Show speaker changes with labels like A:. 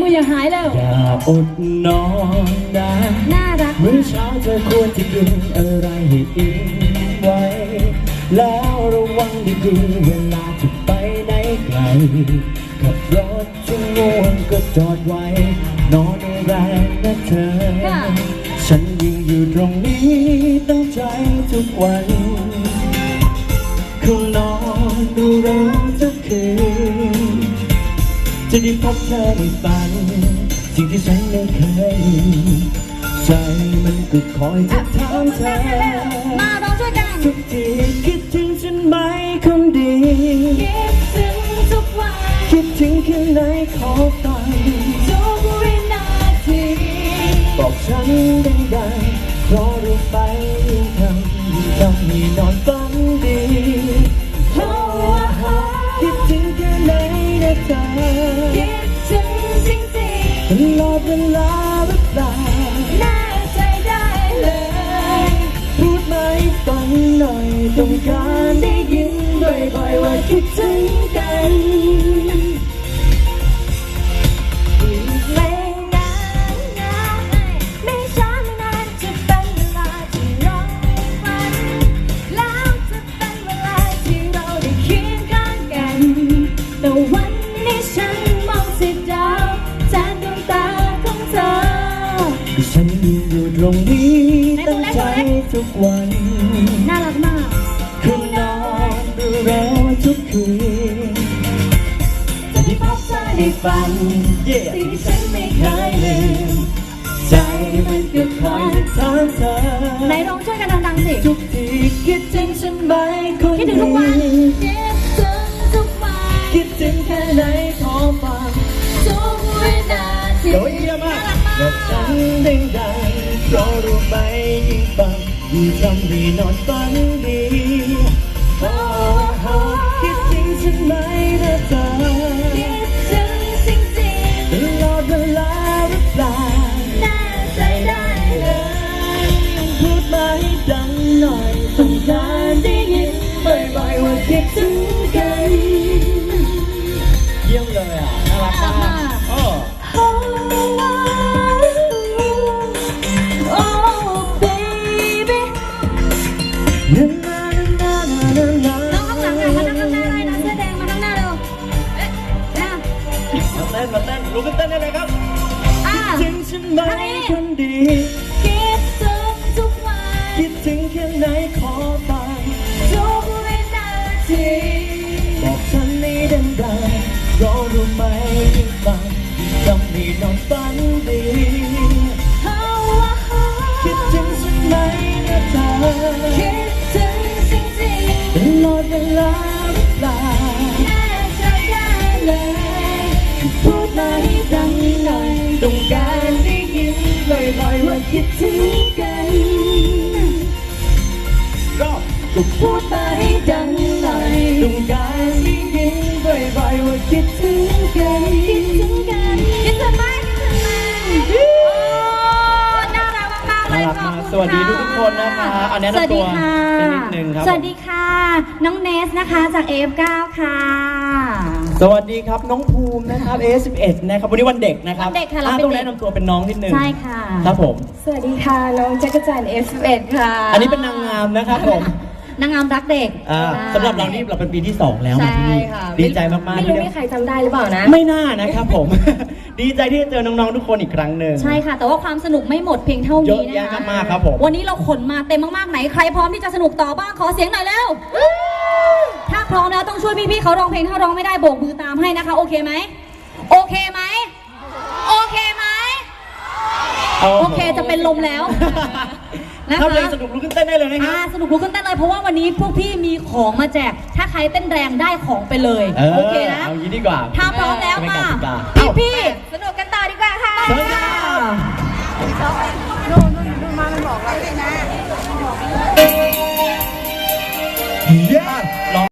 A: มืออย่าหายแล้ว
B: อย่าอดนอนนะ
A: น่ารัก
B: มื้อเช้าเธอควรจะกินอะไรให้อิ่มไว้ แล้วระวังดีๆเวลาจะไปไหนไกลขับรถจะง่วงก็จอดไว้ นอนให้แรงนะเธอ
A: ค่ะ
B: ฉันยิงอยู่ตรงนี้ตั้งใจทุกวันเขานอนดูเราทุกคืน จะได้พบเธอในฝันสิ่งที่ฉันไม่เคยมีใจมันก็คอยจะถามเธอ
A: มาเราช่วยกัน
B: ทุกทีคิดถึงฉันไหมคนดี
A: คิดถึงทุกวัน
B: คิดถึงแค่ไหนขอฟัง เธอ
A: คิดถึงจริง
B: ตลอดเวลาหรือเปล่า
A: แน่ใจได้เลย
B: พูดมาให้ฟังหน่อยต้องการได้ยินบ่อยๆว่าคิดถึงกัน
A: ไม่นา กวัน น่า
B: รัก
A: มาก
B: คืนนอนดูแลทุกคืนจะได้พบเธอในฝันเย่ที่ฉันไม่เคยลืม ใจมันก็คอยถามเธอ
A: ไหนลองช่วยกันดังๆสิ
B: ทุกทีคิดถึงฉันไหมคน
A: คิดถึงทุกวันคิดถึงทุกวัน
B: คิดถึงแค่ไหนขอฟัง
A: ทุกวินาที
B: โอ้ยเยี่ยมมากบอกฉันดังดังๆเพราะรู้ไหมยิ่งฟัง ยิ่งทำให้นอนฝันดีโอ้โหคิดถึงฉันไหมนะเธอ
A: คิดถึงจริง
B: ตลอดเวลาหรือเปล่า
A: แน่ใจได้เลย
B: พูดมาให้ดังหน่อยต้องการได้ยินบ่อยๆว่าคิดถึงกัน เยี่ยมเลยอะ น่ารักมาก คนดี
A: คิดถึงทุกวัน
B: คิดถึงแค่ไหนขอฟัง
A: ทุกวินาที
B: บอกฉันให้ดังๆรอรู้ไหมยิ่งฟังยิ่งทำให้นอนฝันดี
A: โอ้โอ้
B: คิดถึงฉันไหมนะเธอ
A: คิดถึงจริง
B: ตลอดเวลาหรือเปล่า
A: ๆแน่ใจได้เลย
B: พูดมาให้ดังหน่อยต้องการได้ยินบ่ อยว่าคิดถึงกันก็ก็
A: พูดมาให้ดังหน่อย
B: ต้องการได้ยินบ่อยๆว่าคิดถึงกัน
A: คิดถึงกันคิดถึงไหมคิดถึงไหมโอ้น่ารักมากๆเล
B: น่ายรัก
A: ขอบ
B: มาก
A: คุณ
B: สวัสดีทุกคนนะคะอาแนะ
A: สวัส
B: นำ
A: ดี
B: ตัว
A: ค่ะ
B: สักนิดนึงครับ
A: สวัสดีค่ะ น้องเนสนะคะจาก F9 ค่ะ
B: สวัสดีครับน้องภูมินะครับ A11 นะครับวันนี้วันเด็กนะครับ
A: วันเด็กค่ะเรา
B: อ่
A: เป็น
B: ต้อง
A: เด็ก
B: แนะนำตัวเป็นน้องนิดนึง
A: ใช่ค่ะ
B: ครับผม
C: สวัสดีค่ะ น้องจักรจันทร์ F11 ค่ะ
B: อันนี้เป็นนางงามนะครับผม
A: นางงามรักเด็ก
B: อ่าสำหรับเรานี่เราเป็นปีที่สองแล้วมาที่นี่
C: ใช่ค่ะ
B: ดีใจมากๆ
C: ไม่
B: ที่
C: รู้
B: ได้
C: มีใครจำได้หรือเปล่านะ
B: ไม่น่านะครับผม ดีใจที่ได้เจอน้องๆทุกคนอีกครั้งหนึ่ง
A: ใช่ค่ะ แต่ว่าความสนุกไม่หมดเพียงเท่านี้
B: เยอะ
A: นะ
B: แยะ
A: คะ
B: มากๆครับผม
A: วันนี้เราขนมาเต็มมากๆไหนใครพร้อมที่จะสนุกต่อบ้างขอเสียงหน่อยเร็วถ้าพร้อมแล้ว ต้องช่วยพี่ๆเขาร้องเพลงถ้าร้องไม่ได้โบกมือตามให้นะคะ โอเคไหมโอเคไหมโอเคไหม
B: โอ้โห
A: โอเคจะเป็นลมแล้วนะคะ
B: ถ้าเพลงสนุกลุกขึ้นเต้นได้เลยนะค
A: อ่า
B: รับ
A: สนุกลุกขึ้นเต้นเลยเพราะว่าวันนี้พวกพี่มีของมาแจก ถ้าใครเต้นแรงได้ของไปเลย
B: เออ
A: โอเคนะ
B: เอางี้ดีกว่า
A: ถ้าพร้อมแล้ว
B: เป็น
A: มา
B: กติกา
A: พี่พี่